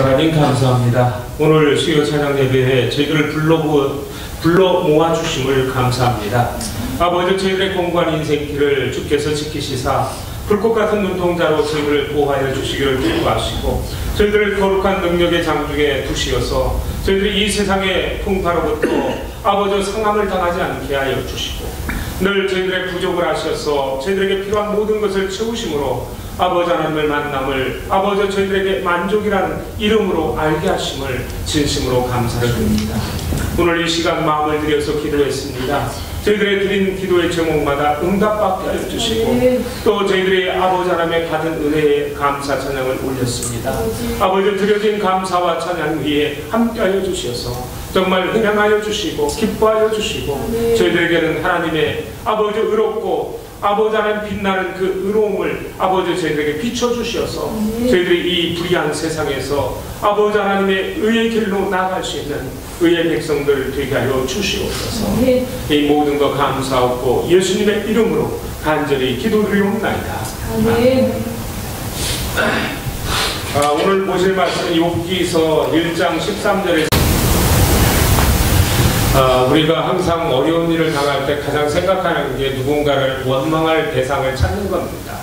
하나님 감사합니다. 오늘 수요 찬양 예배에 저희들을 불러 불러 모아 주심을 감사합니다. 아버지 저희들의 공부한 인생길을 주께서 지키시사 불꽃 같은 눈동자로 저희들을 보호하여 주시기를 기도하시고 저희들을 거룩한 능력의 장중에 두시어서 저희들이 이 세상의 풍파로부터 아버지 상함을 당하지 않게 하여 주시고 늘 저희들의 부족을 하셔서 저희들에게 필요한 모든 것을 채우심으로 아버지 하나님을 만남을 아버지 저희들에게 만족이라는 이름으로 알게 하심을 진심으로 감사를 드립니다. 오늘 이 시간 마음을 들여서 기도했습니다. 저희들의 드린 기도의 제목마다 응답받게 하여 주시고 또 저희들이 아버지 하나님의 받은 은혜에 감사 찬양을 올렸습니다. 아버지 드려진 감사와 찬양 위에 함께 하여 주셔서 정말 흥행하여 주시고 기뻐하여 주시고 저희들에게는 하나님의 아버지 의롭고 아버지 하나님 빛나는 그 의로움을 아버지 저희들에게 비춰주셔서 저희들이 이 불의한 세상에서 아버지 하나님의 의의 길로 나갈 수 있는 의의 백성들 되게 하여 주시옵소서. 이 모든 것 감사하고 예수님의 이름으로 간절히 기도드리옵나이다. 아, 오늘 보실 말씀은 욥기서 1장 13절에 아, 우리가 항상 어려운 일을 당할 때 가장 생각하는 게 누군가를 원망할 대상을 찾는 겁니다.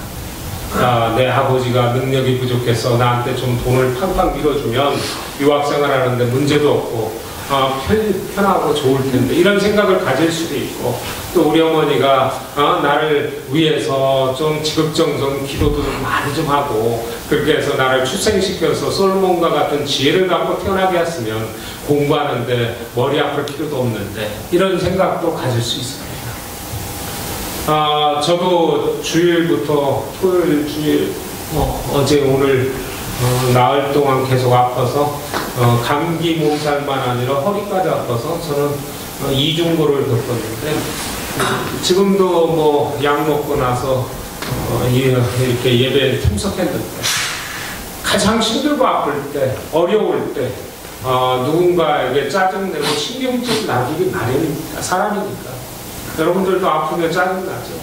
아, 내 아버지가 능력이 부족해서 나한테 좀 돈을 팡팡 밀어주면 유학생활 하는데 문제도 없고 어, 편, 편하고 좋을 텐데 이런 생각을 가질 수도 있고 또 우리 어머니가 어, 나를 위해서 좀 지극정성 기도도 좀 많이 좀 하고 그렇게 해서 나를 출생시켜서 솔몬과 같은 지혜를 갖고 태어나게 했으면 공부하는데 머리 아플 필요도 없는데 이런 생각도 가질 수 있습니다. 아, 저도 주일부터 토요일 주일 어, 어제 오늘 어, 나흘 동안 계속 아파서 어, 감기 몸살만 아니라 허리까지 아파서 저는 어, 이중고를 겪었는데 지금도 뭐 약 먹고 나서 어, 이렇게 예배에 참석했는데 가장 힘들고 아플 때 어려울 때 어, 누군가에게 짜증내고 신경질 나기 마련입니다. 사람이니까. 여러분들도 아프면 짜증나죠.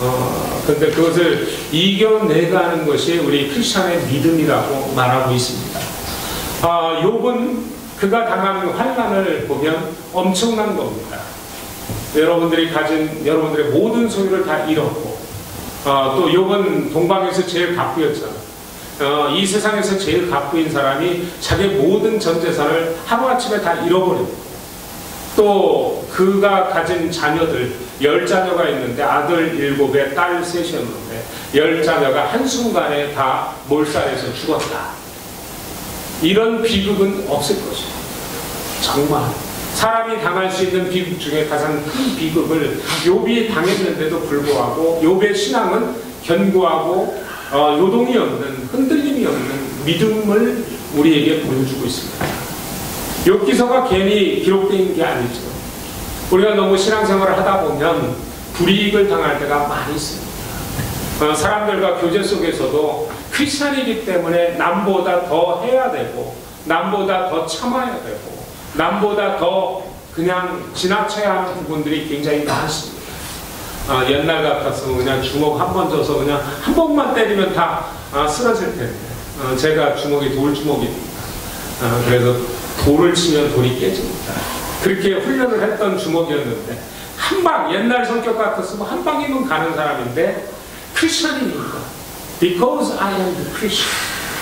어, 근데 그것을 이겨내가는 것이 우리 크리스천의 믿음이라고 말하고 있습니다. 아, 욥은 그가 당한 환란을 보면 엄청난 겁니다. 여러분들이 가진 여러분들의 모든 소유를 다 잃었고 어, 또 욥은 동방에서 제일 갑부였잖아. 어, 이 세상에서 제일 갑부인 사람이 자기 모든 전 재산을 하루아침에 다 잃어버렸고 또 그가 가진 자녀들 열 자녀가 있는데 아들 일곱에 딸 셋이었는데 열 자녀가 한순간에 다 몰살해서 죽었다. 이런 비극은 없을 것이다. 정말 사람이 당할 수 있는 비극 중에 가장 큰 비극을 욥이 당했는데도 불구하고 욥의 신앙은 견고하고 어, 요동이 없는 흔들림이 없는 믿음을 우리에게 보여주고 있습니다. 욥기서가 괜히 기록된 게 아니죠. 우리가 너무 신앙생활을 하다 보면 불이익을 당할 때가 많이 있습니다. 어, 사람들과 교제 속에서도 크리스찬이기 때문에 남보다 더 해야 되고 남보다 더 참아야 되고 남보다 더 그냥 지나쳐야 하는 부분들이 굉장히 많습니다. 어, 옛날 같았으면 그냥 주먹 한 번 줘서 그냥 한 번만 때리면 다 어, 쓰러질 텐데. 어, 제가 주먹이 돌주먹입니다. 어, 그래서 돌을 치면 돌이 깨집니다. 그렇게 훈련을 했던 주먹이었는데 한 방 옛날 성격 같았으면 한 방이면 가는 사람인데 크리스천이니까 because I am the Christian.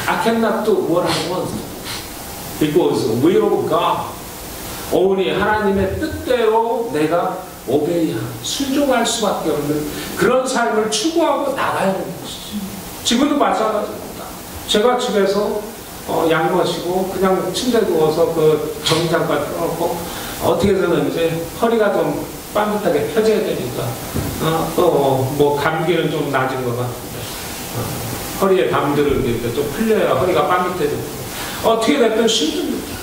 I cannot do what I want. Because will of God. 오니 하나님의 뜻대로 내가 오베이하 순종할 수밖에 없는 그런 삶을 추구하고 나가야 하는 것이죠. 지금도 마찬가지입니다. 제가 집에서 어, 약 마시고 그냥 침대 누워서 그 정장까지 펴놓고 어떻게 해서는 이제 허리가 좀 빠듯하게 펴져야 되니까 어, 또뭐 감기는 좀 낮은 것 같은데 어, 허리에 담들은 게좀 풀려야 허리가 빠듯해지고 어떻게 됐든 힘듭니다.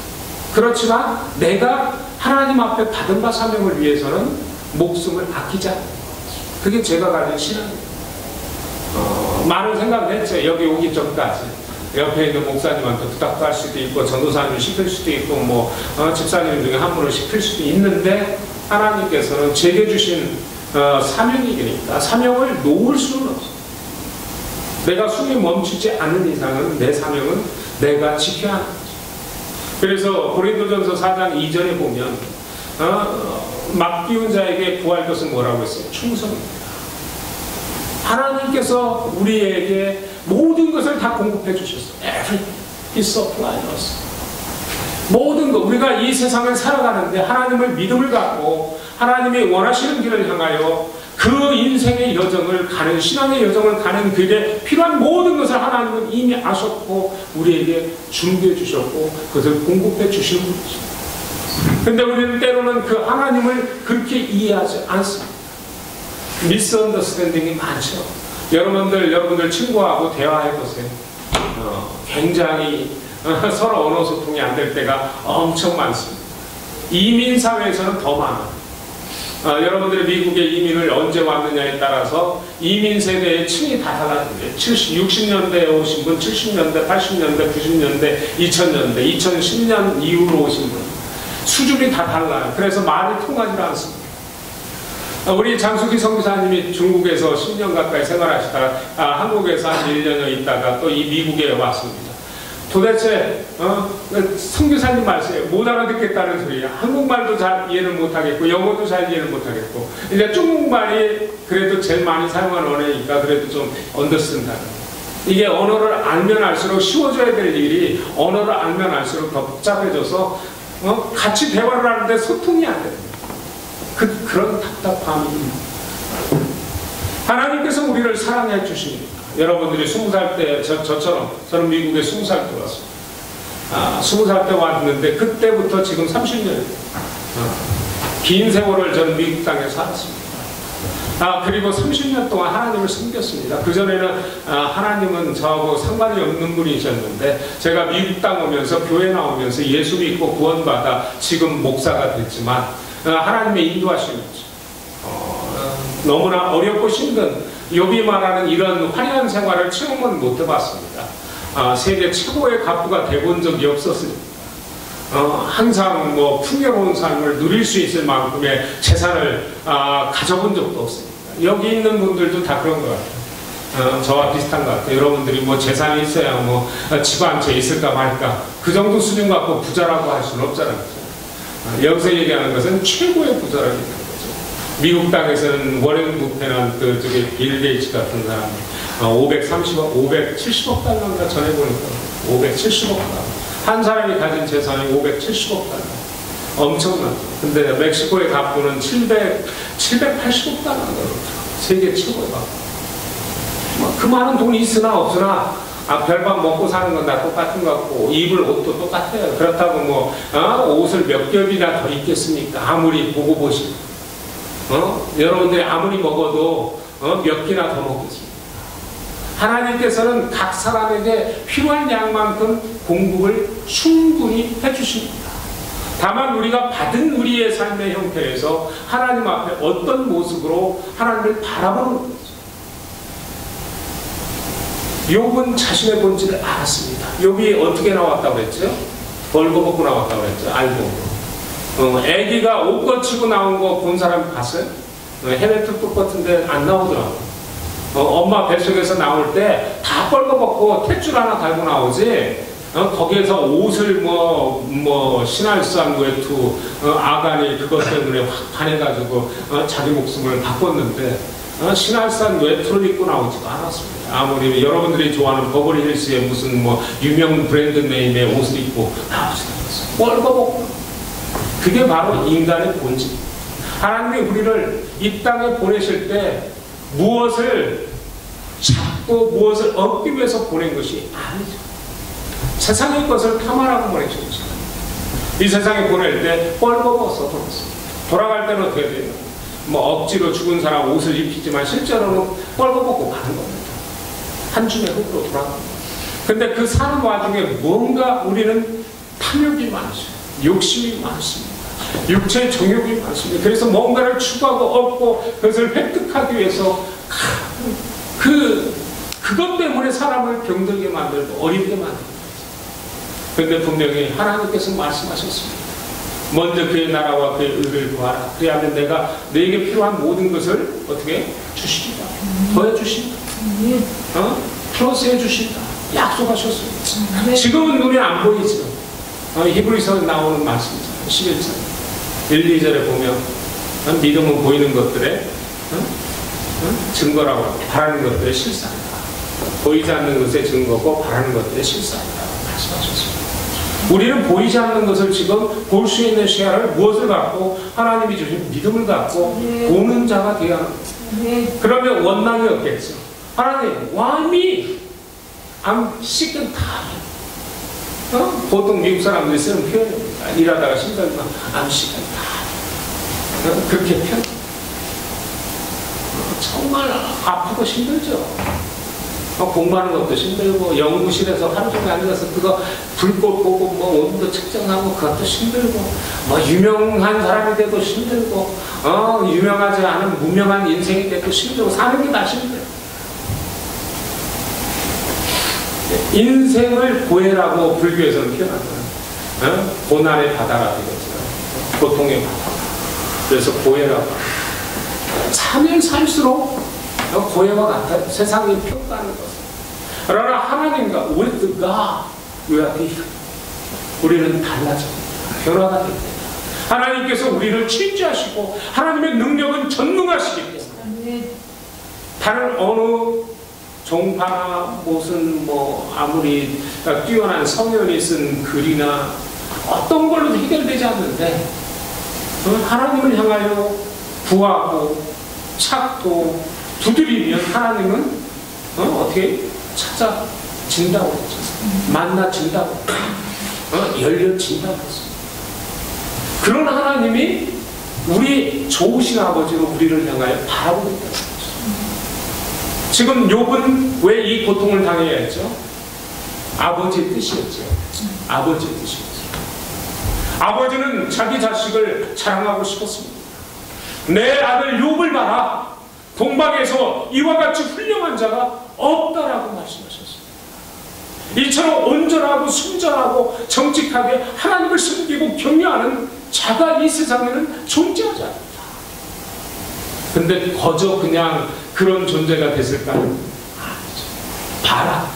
그렇지만 내가 하나님 앞에 받은 바 사명을 위해서는 목숨을 않는 그게 제가 가진 신앙입니다. 어, 많은 생각을 했죠. 여기 오기 전까지. 옆에 있는 목사님한테 부탁도 할 수도 있고 전도사님 시킬 수도 있고 뭐 어, 집사님 중에 한 분을 시킬 수도 있는데 하나님께서는 제게 주신 어, 사명이니까 사명을 놓을 수는 없어. 내가 숨이 멈추지 않는 이상은 내 사명은 내가 지켜야 하는 거죠. 그래서 고린도전서 4장 2절에 보면 어, 맡기운 자에게 구할 것은 뭐라고 했어요? 충성입니다. 하나님께서 우리에게 모든 것을 다 공급해 주셨어요. Everything. He supplied us. 모든 것 우리가 이 세상을 살아가는데 하나님을 믿음을 갖고 하나님이 원하시는 길을 향하여 그 인생의 여정을 가는 신앙의 여정을 가는 길에 필요한 모든 것을 하나님은 이미 아셨고 우리에게 준비해 주셨고 그것을 공급해 주신 분이죠. 근데 우리는 때로는 그 하나님을 그렇게 이해하지 않습니다. 미스언더스탠딩이 많죠. 여러분들 여러분들 친구하고 대화해 보세요. 어, 굉장히 어, 서로 언어 소통이 안 될 때가 엄청 많습니다. 이민 사회에서는 더 많아요. 어, 여러분들이 미국에 이민을 언제 왔느냐에 따라서 이민 세대의 층이 다 달라집니다. 70, 60년대에 오신 분, 70년대, 80년대, 90년대, 2000년대, 2010년 이후로 오신 분. 수준이 다 달라요. 그래서 말이 통하지 않습니다. 어, 우리 장수기 성기사님이 중국에서 10년 가까이 생활하시다가 아, 한국에서 한 1년여 있다가 또 이 미국에 왔습니다. 도대체 어? 성교사님 말씀에 못 알아듣겠다는 소리야. 한국말도 잘 이해를 못하겠고 영어도 잘 이해를 못하겠고 이제 중국말이 그래도 제일 많이 사용하는 언어니까 그래도 좀 언더스탠다는 이게 언어를 알면 알수록 쉬워져야 될 일이 언어를 알면 알수록 더 복잡해져서 어? 같이 대화를 하는데 소통이 안 됩니다. 그, 그런 답답함이 하나님께서 우리를 사랑해 주십니다. 여러분들이 스무 살 때, 저, 저처럼, 저는 미국에 스무 살 때 왔어요. 아, 스무 살 때 왔는데, 그때부터 지금 30년, 어, 긴 세월을 저는 미국 땅에 살았습니다. 아, 그리고 30년 동안 하나님을 섬겼습니다. 그전에는 아, 하나님은 저하고 상관이 없는 분이셨는데, 제가 미국 땅 오면서, 교회 나오면서 예수 믿고 구원받아 지금 목사가 됐지만, 어, 하나님의 인도하심이죠. 어, 너무나 어렵고 힘든 욥이 말하는 이런 화려한 생활을 체험은 못 해봤습니다. 아, 세계 최고의 갑부가 돼본 적이 없었습니다. 어, 항상 뭐 풍요로운 삶을 누릴 수 있을 만큼의 재산을 아, 가져본 적도 없습니다. 여기 있는 분들도 다 그런 것 같아요. 어, 저와 비슷한 것 같아요. 여러분들이 뭐 재산이 있어야 뭐집한채 있을까 말까 그 정도 수준 갖고 부자라고 할 수는 없잖아요. 어, 여기서 얘기하는 것은 최고의 부자라고 얘기하는 거죠. 미국 땅에서는 워렌 부페나 그 저기 빌 게이츠 같은 사람이 어, 530억, 570억 달러인가 전에 보니까 570억 달러. 한 사람이 가진 재산이 570억 달러. 엄청나죠. 근데 멕시코의 갑부는 700, 780억 달러가 세계 최고의 갑부. 그 많은 돈이 있으나 없으나 아, 별밥 먹고 사는 건 다 똑같은 것 같고 입을 옷도 똑같아요. 그렇다고 뭐 어? 옷을 몇 겹이나 더 입겠습니까? 아무리 보고 보시고 어? 여러분들이 아무리 먹어도 어? 몇 끼나 더 먹겠습니다. 하나님께서는 각 사람에게 필요한 양만큼 공급을 충분히 해주십니다. 다만 우리가 받은 우리의 삶의 형태에서 하나님 앞에 어떤 모습으로 하나님을 바라보는 거죠. 욥은 자신의 본질을 알았습니다. 욥이 어떻게 나왔다고 했죠? 벌거벗고 나왔다고 했죠. 알고. 어, 애기가 옷 거치고 나온 거 본 사람 봤어요? 어, 해외 특급 같은데 안 나오더라고. 어, 엄마 뱃속에서 나올 때 다 벌거벗고 탯줄 하나 달고 나오지. 어, 거기에서 옷을 뭐, 뭐, 신할산 외투, 어, 아간이 그것 때문에 확 반해가지고, 어, 자기 목숨을 바꿨는데, 어, 신할산 외투를 입고 나오지도 않았습니다. 아무리 여러분들이 좋아하는 버버리 힐스의 무슨 뭐, 유명 브랜드 네임의 옷을 입고 나오지도 않았어요. 벌거벗고. 그게 바로 인간의 본질. 하나님이 우리를 이 땅에 보내실 때 무엇을 찾고 무엇을 얻기 위해서 보낸 것이 아니죠. 세상의 것을 탐하라고 보내셨죠. 이 세상에 보낼 때 뻘거벗어 보냈습니다. 돌아갈 때는 어떻게 돼요? 뭐 억지로 죽은 사람 옷을 입히지만 실제로는 뻘거벗고 가는 겁니다. 한 줌의 흙으로 돌아갑니다. 근데 그 사는 와중에 뭔가 우리는 탐욕이 많으죠. 욕심이 많습니다. 육체의 정욕이 많습니다. 그래서 뭔가를 추구하고 얻고 그것을 획득하기 위해서 그 그것 때문에 사람을 병들게 만들고 어렵게 만들고 그런데 분명히 하나님께서 말씀하셨습니다. 먼저 그의 나라와 그의 의를 구하라. 그리하면 내가 너에게 필요한 모든 것을 어떻게 주시리라. 더해 주신다. 어? 플러스 해 주신다. 약속하셨습니다. 지금은 눈에 안 보이죠. 어, 히브리서에 나오는 말씀이잖아요. 11절. 1, 2절에 보면 어, 믿음은 보이는 것들의 어? 어? 증거라고 하고 바라는 것들의 실상이다. 보이지 않는 것의 증거고 바라는 것들의 실상이다. 말씀하셨습니다. 우리는 보이지 않는 것을 지금 볼 수 있는 시야를 무엇을 갖고 하나님이 주신 믿음을 갖고 네. 보는 자가 되어야 합니다. 네. 그러면 원망이 없겠죠. 하나님, why? I'm sick and tired. 어? 보통 미국 사람들이 쓰는 표현입니다. 일하다가 힘들면 I'm sick and tired. 어? 그렇게 표현. 어, 정말 아프고 힘들죠. 어, 공부하는 것도 힘들고 연구실에서 하루 종일 앉아서 그거 불꽃 보고 뭐 온도 측정하고 그것도 힘들고 뭐 유명한 사람이 돼도 힘들고 어 유명하지 않은 무명한 인생이 돼도 힘들고 사는 게 다 힘들어요. 인생을 고해라고 불교에서는 표현하잖아요. 어? 고난의 바다라 되겠죠. 고통의 바다. 그래서 고해라고. 살면 살수록 고해와 같아요. 세상이 평가하는 것은. 그러나 하나님과 are different. 우리는 달라집니다. 변화가 됩니다. 하나님께서 우리를 친지하시고 하나님의 능력은 전능하시기 때문에 네. 다른 어느 종파나 무슨 뭐 아무리 뛰어난 성현이 쓴 글이나 어떤 걸로도 해결되지 않는데 어, 하나님을 향하여 구하고 찾고 두드리면 하나님은 어, 어떻게 찾아 진다고 했죠. 만나 진다고 어, 열려 진다고 했습니다. 그런 하나님이 우리 좋으신 아버지로 우리를 향하여 바라보고 있다는 거죠. 지금 욥은 왜 이 고통을 당해야 했죠? 아버지의 뜻이었죠. 아버지의 뜻이었죠. 아버지는 자기 자식을 자랑하고 싶었습니다. 내 아들 욥을 봐라. 동방에서 이와 같이 훌륭한 자가 없다라고 말씀하셨습니다. 이처럼 온전하고 순전하고 정직하게 하나님을 섬기고 경외하는 자가 이 세상에는 존재하지 않는다. 근데 거저 그냥 그런 존재가 됐을까요? 아니죠. 봐라.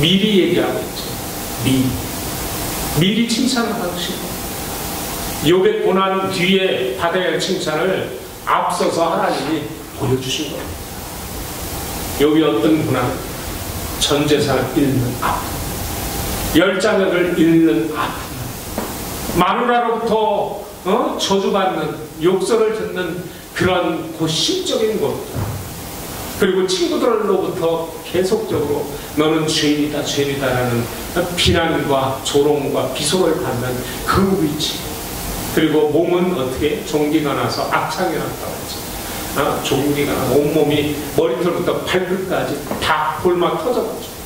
미리 얘기하고 있죠. 미. 미리 칭찬을 싶어. 요의 고난 뒤에 받아야 할 칭찬을 앞서서 하나님이 보여주신 겁니다. 요이 어떤 고난, 전 재산을 잃는 아픔, 열 자녀를 잃는 아픔, 마누라로부터 어? 저주받는 욕설을 듣는 그런 고심적인 것. 그리고 친구들로부터 계속적으로 너는 죄인이다 죄인이다라는 비난과 조롱과 비속을 받는 그 위치. 그리고 몸은 어떻게? 종기가 나서 악창이 났다고 했죠 어? 종기가 온몸이 머리털부터 발끝까지 다 골막 터져가지고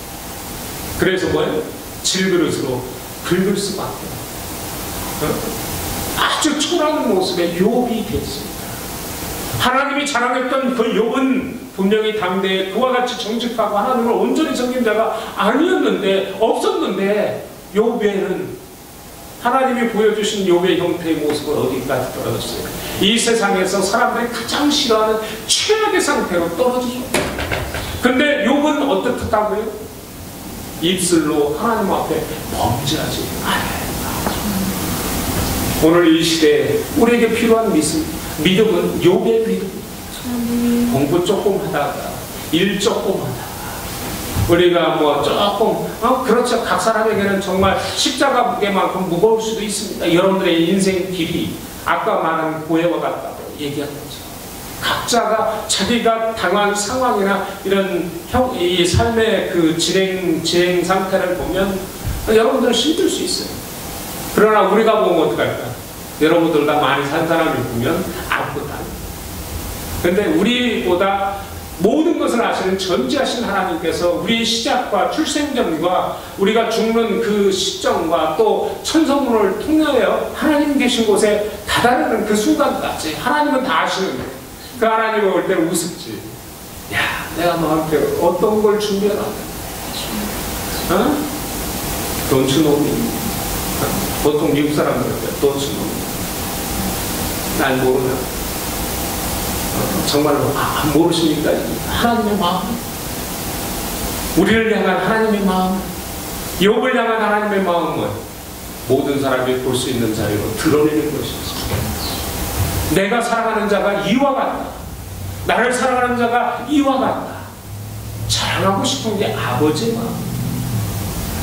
그래서 뭐예요? 질그릇으로 긁을 수밖에 어? 아주 초라한 모습의 욥이 됐습니다. 하나님이 자랑했던 그 욥은 분명히 당대에 그와 같이 정직하고 하나님을 온전히 섬긴 자가 아니었는데 없었는데 욥에는 하나님이 보여주신 욥의 형태의 모습은 어디까지 떨어졌어요? 이 세상에서 사람들이 가장 싫어하는 최악의 상태로 떨어지죠. 근데 욥은 어떻다고요? 입술로 하나님 앞에 범죄하지 않아요. 오늘 이 시대에 우리에게 필요한 믿음, 믿음은 욕의 믿음. 공부 조금 하다가, 일 조금 하다가, 우리가 뭐 조금, 어, 그렇죠. 각 사람에게는 정말 십자가 무게만큼 무거울 수도 있습니다. 여러분들의 인생 길이 아까 말한 고해와 같다고 얘기한 거죠. 각자가 자기가 당한 상황이나 이런 형, 이 삶의 그 진행, 진행 상태를 보면 여러분들은 힘들 수 있어요. 그러나 우리가 보면 어떡할까? 여러분들보다 많이 산 사람을 보면 아무것도 아닙니다. 근데 우리보다 모든 것을 아시는 전지하신 하나님께서 우리의 시작과 출생전과 우리가 죽는 그 시점과 또 천성문을 통하여 하나님 계신 곳에 다다르는 그 순간까지 하나님은 다 아시는 거예요. 그 하나님이 올 때는 우습지. 야, 내가 너한테 어떤 걸 준비해놨다. 어? 돈추놈이. 보통 미국 사람들은 돈추놈이. 날 모르나. 어, 정말로 아, 모르십니까? 하나님의 마음. 우리를 향한 하나님의 마음. 욥을 향한 하나님의 마음은 모든 사람이 볼 수 있는 자리로 드러내는 것이지. 내가 사랑하는 자가 이와 같다. 나를 사랑하는 자가 이와 같다. 자랑하고 싶은 게 아버지 마음.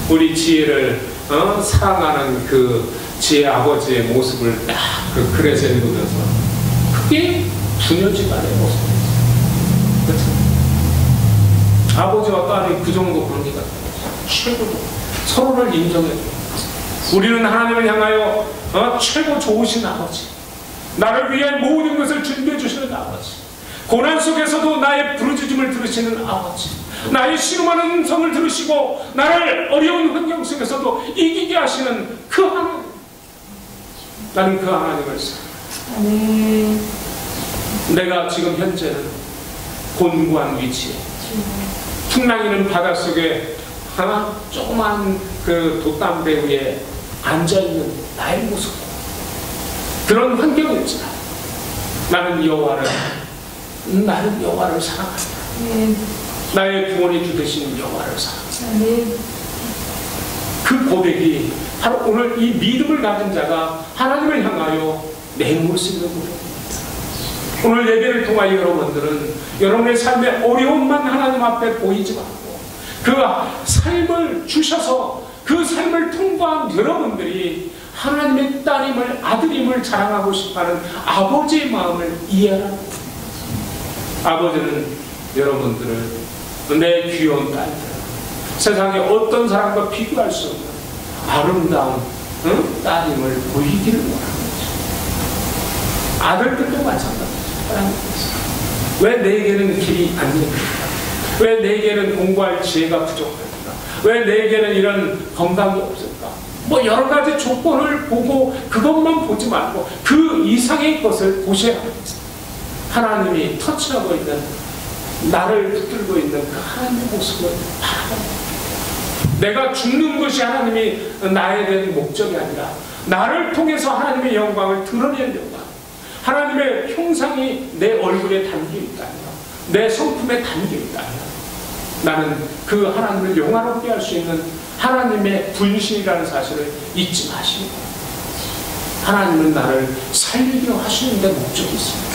우리 지혜를 어, 사랑하는 그 지혜 아버지의 모습을 딱 그 글에서 읽으면서 그게 부녀지간의 모습이에요. 그렇죠? 아버지와 딸이 그 정도 관계가 최고로 서로를 인정해 우리는 하나님을 향하여 어, 최고 좋으신 아버지. 나를 위한 모든 것을 준비해 주시는 아버지. 고난 속에서도 나의 부르짖음을 들으시는 아버지. 나의 신음하는 음성을 들으시고 나를 어려운 환경 속에서도 이기게 하시는 그 하나님. 나는 그 하나님을 사랑합니다. 내가 지금 현재는 곤고한 위치에 풍랑이는 바닷속에 하나 조그만 그 돛담배 위에 앉아있는 나의 모습 그런 환경이었지만 나는 여호와를 나는 여호와를 사랑한다. 나의 구원이 주되신 여호와를 사랑한다. 그 고백이 바로 오늘 이 믿음을 가진 자가 하나님을 향하여 내 모습을 보입니다. 오늘 예배를 통하여 여러분들은 여러분의 삶의 어려움만 하나님 앞에 보이지 말고 그 삶을 주셔서 그 삶을 통과한 여러분들이 하나님의 딸임을 아들임을 자랑하고 싶어하는 아버지의 마음을 이해하라. 아버지는 여러분들을 내 귀여운 딸들 세상에 어떤 사람과 비교할 수 없는 아름다운 응? 따님을 보이기를 원하는 거죠. 아들들도 마찬가지죠. 왜 내게는 길이 안 열립니까? 왜 내게는 공부할 지혜가 부족합니까? 왜 내게는 이런 건강이 없을까? 뭐 여러 가지 조건을 보고 그것만 보지 말고 그 이상의 것을 보셔야 합니다. 하나님이 터치하고 있는 나를 붙들고 있는 그 하나님의 모습을 바라봅니다. 내가 죽는 것이 하나님이 나에 대한 목적이 아니라 나를 통해서 하나님의 영광을 드러내려고 하나님의 형상이 내 얼굴에 담겨 있다면 내 성품에 담겨 있다면 나는 그 하나님을 영화롭게 할 수 있는 하나님의 분신이라는 사실을 잊지 마시고 하나님은 나를 살리려 하시는데 목적이 있습니다.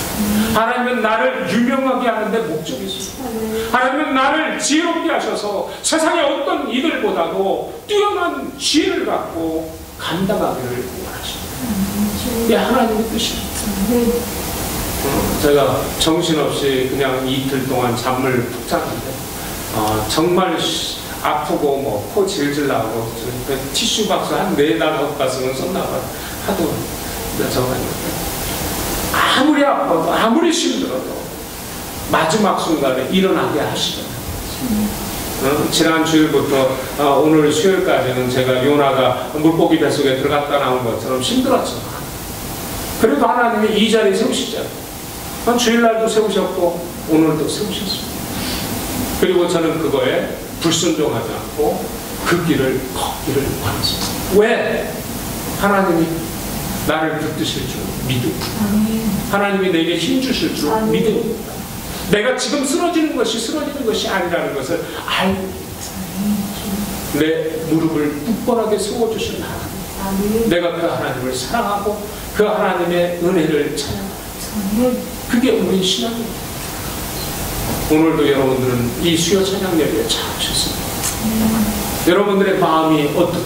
하나님은 나를 유명하게 하는데 목적이 있습니다. 하나님은 나를 지혜롭게 하셔서 세상의 어떤 이들보다도 뛰어난 지혜를 갖고 감당하기를 원하십니다. 이게 하나님의 뜻입니다. 어, 제가 정신없이 그냥 이틀 동안 잠을 푹 잤는데 어, 정말 시- 아프고 뭐 코 질질 나고 그 티슈 박스 한 네 다섯 가슴은 썼나 봐요. 하도 저가 아무리 아파도 아무리 힘들어도 마지막 순간에 일어나게 하시잖아요. 어, 지난 주일부터 어, 오늘 수요일까지는 제가 요나가 물고기 뱃속에 들어갔다 나온 것처럼 힘들었지만 그래도 하나님이 이 자리에 세우시잖아요. 어, 주일날도 세우셨고 오늘도 세우셨습니다. 그리고 저는 그거에 불순종하지 않고 그 길을 걷기를 원했습니다. 왜? 하나님이 나를 붙드실 줄 믿음. 하나님이 내게 힘 주실 줄 아멘. 믿음입니다. 내가 지금 쓰러지는 것이 쓰러지는 것이 아니라는 것을 알고 내 무릎을 굳건하게 세워주신 하나님. 아멘. 내가 그 하나님을 사랑하고 그 하나님의 은혜를 찬양합니다. 그게 우리 신앙입니다. 오늘도 여러분들은 이 수요 찬양 예배에 참으셨습니다. 여러분들의 마음이 어떻게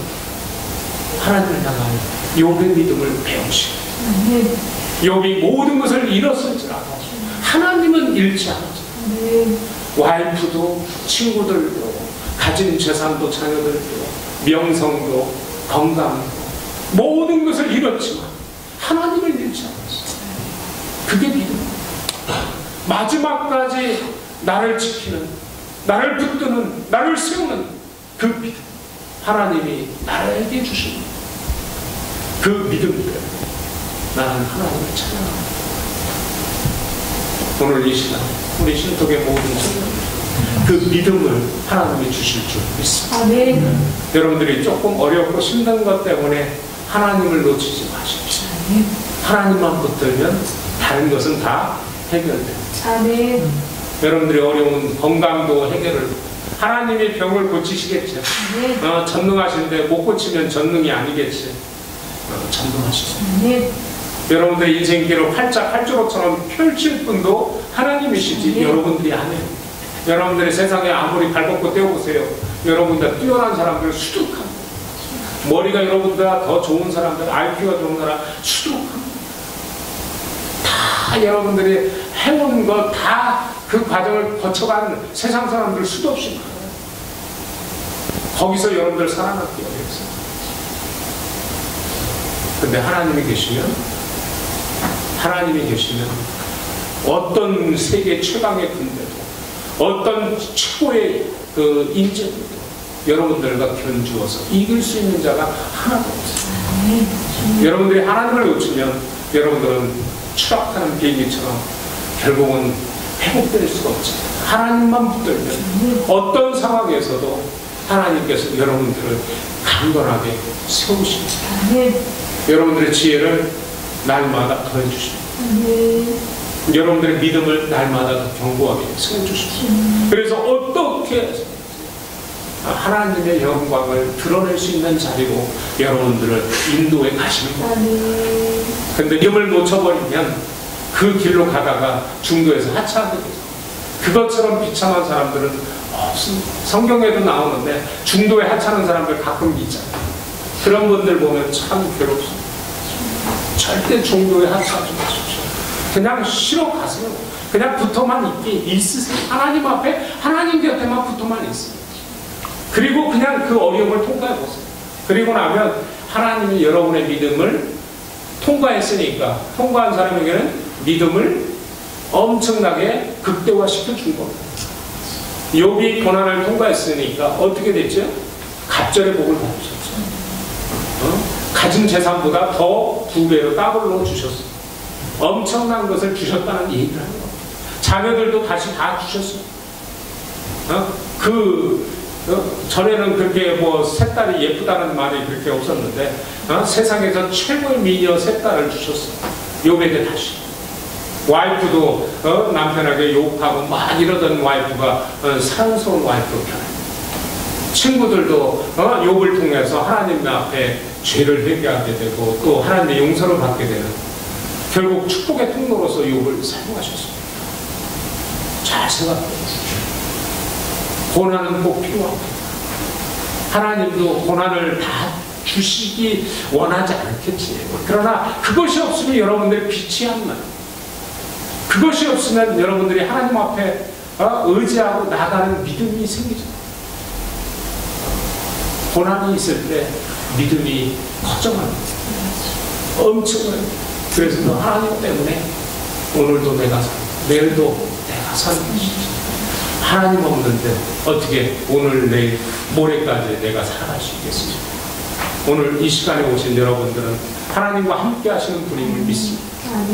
하나님을 향하여 욥의 믿음을 배우시고 아멘. 욥이 모든 것을 잃었을지라도 하나님은 잃지 않았죠. 아멘. 와이프도 친구들도 가진 재산도 자녀들도 명성도 건강도 모든 것을 잃었지만 하나님을 잃지 않았어요. 그게 믿음입니다. 마지막까지 나를 지키는 나를 붙드는 나를 세우는 그 믿음 하나님이 나에게 주신 그 믿음을 나는 하나님을 찬양합니다. 오늘 이 시간 우리 신톡의 모든 그 믿음을 하나님이 주실 줄 믿습니다. 아멘. 여러분들이 조금 어렵고 힘든 것 때문에 하나님을 놓치지 마십시오. 하나님만 붙들면 다른 것은 다 해결됩니다. 아멘. 여러분들이 어려운 건강도 해결을 하나님이 병을 고치시겠죠. 네. 어, 전능하신데 못 고치면 전능이 아니겠지. 어, 전능하시죠. 네. 여러분들 인생길을 활짝 활주로처럼 펼칠 분도 하나님이시지 네. 여러분들이 아니에요. 여러분들이 세상에 아무리 발벗고 뛰어보세요. 여러분들 뛰어난 사람들 수두룩합니다. 머리가 여러분보다 더 좋은 사람들, IQ가 좋은 사람 수두룩합니다. 다 여러분들이 해온 것 다 그 과정을 거쳐간 세상 사람들 수도 없이. 거기서 여러분들 살아남기 어렵어요. 근데 하나님이 계시면 하나님이 계시면 어떤 세계 최강의 군대도 어떤 최고의 그 인재도 여러분들과 견주어서 이길 수 있는 자가 하나도 없어요. 여러분들이 하나님을 놓치면 여러분들은 추락하는 비행기처럼 결국은 회복될 수가 없지. 하나님만 붙들면 어떤 상황에서도 하나님께서 여러분들을 강건하게 세우십니다. 네. 여러분들의 지혜를 날마다 더해주십니다. 네. 여러분들의 믿음을 날마다 더 견고하게 세워주십시오. 그래서 어떻게 하나님의 영광을 드러낼 수 있는 자리로 여러분들을 인도해 가시는 거예요. 네. 근데 믿음을 놓쳐버리면 그 길로 가다가 중도에서 하차하게 돼요. 그것처럼 비참한 사람들은 없습니다. 성경에도 나오는데 중도에 하차하는 사람들 가끔 있잖아요. 그런 분들 보면 참 괴롭습니다. 절대 중도에 하차하지 마십시오. 그냥 쉬러 가세요. 그냥 붙어만 있게 있으세요. 하나님 앞에 하나님 곁에만 붙어만 있어요. 그리고 그냥 그 어려움을 통과해 보세요. 그리고 나면 하나님이 여러분의 믿음을 통과했으니까 통과한 사람에게는 믿음을 엄청나게 극대화시켜 준 겁니다. 욥이 고난을 통과했으니까 어떻게 됐죠? 갑절의 복을 받으셨죠. 어? 가진 재산보다 더 두 배로 더블로 주셨어요. 엄청난 것을 주셨다는 얘기를 하는 겁니다. 자녀들도 다시 다 주셨어요. 어? 그 어? 전에는 그렇게 뭐 셋딸이 예쁘다는 말이 그렇게 없었는데 어? 세상에서 최고의 미녀 셋딸을 주셨어요. 욥에게 다시. 와이프도 어? 남편에게 욕하고 막 이러던 와이프가 어, 사랑스러운 와이프로 변합니다. 친구들도 어? 욕을 통해서 하나님 앞에 죄를 회개하게 되고 또 하나님의 용서를 받게 되는 결국 축복의 통로로서 욕을 사용하셨습니다. 잘 생각해보세요. 고난은 꼭 필요합니다. 하나님도 고난을 다 주시기 원하지 않겠지. 그러나 그것이 없으면 여러분들의 빛이 안 나요. 그것이 없으면 여러분들이 하나님 앞에 어, 의지하고 나가는 믿음이 생기죠. 고난이 있을 때 믿음이 커져갑니다. 엄청나요. 그래서 너 하나님 때문에 오늘도 내가 살, 내일도 내가 사는 것이지. 하나님 없는데 어떻게 오늘 내일 모레까지 내가 살아갈 수 있겠습니까? 오늘 이 시간에 오신 여러분들은 하나님과 함께 하시는 분임을 믿습니다.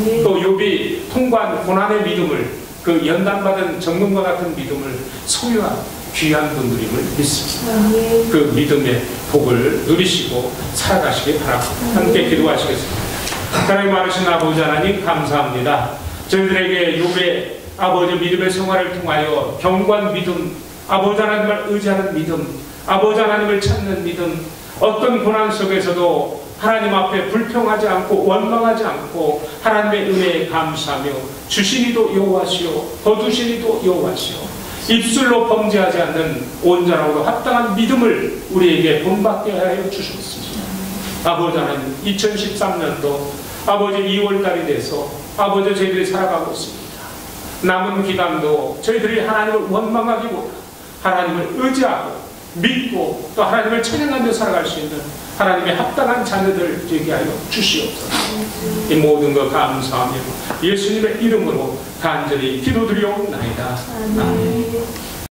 네. 또 욥이 통과한 고난의 믿음을 그 연단받은 정금과 같은 믿음을 소유한 귀한 분들임을 믿습니다. 네. 그 믿음의 복을 누리시고 살아가시기 바랍니다. 함께 기도하시겠습니다. 하나님 많으신 아버지 하나님 감사합니다. 저희들에게 욥의 아버지 믿음의 생활을 통하여 경관 믿음, 아버지 하나님을 의지하는 믿음, 아버지 하나님을 찾는 믿음, 어떤 고난 속에서도 하나님 앞에 불평하지 않고 원망하지 않고 하나님의 은혜에 감사하며 주시니도 여호와시오 거두시니도 여호와시오 입술로 범죄하지 않는 온전하고 합당한 믿음을 우리에게 본받게 하여 주셨습니다. 아버지 하나님 2013년도 아버지 2월달이 돼서 아버지 저희들이 살아가고 있습니다. 남은 기간도 저희들이 하나님을 원망하기보다 하나님을 의지하고 믿고 또 하나님을 찬양하며 살아갈 수 있는 하나님의 합당한 자녀들 되게 하여 주시옵소서. 이 모든 것 감사하며 예수님의 이름으로 간절히 기도드리옵나이다. 아멘. 네.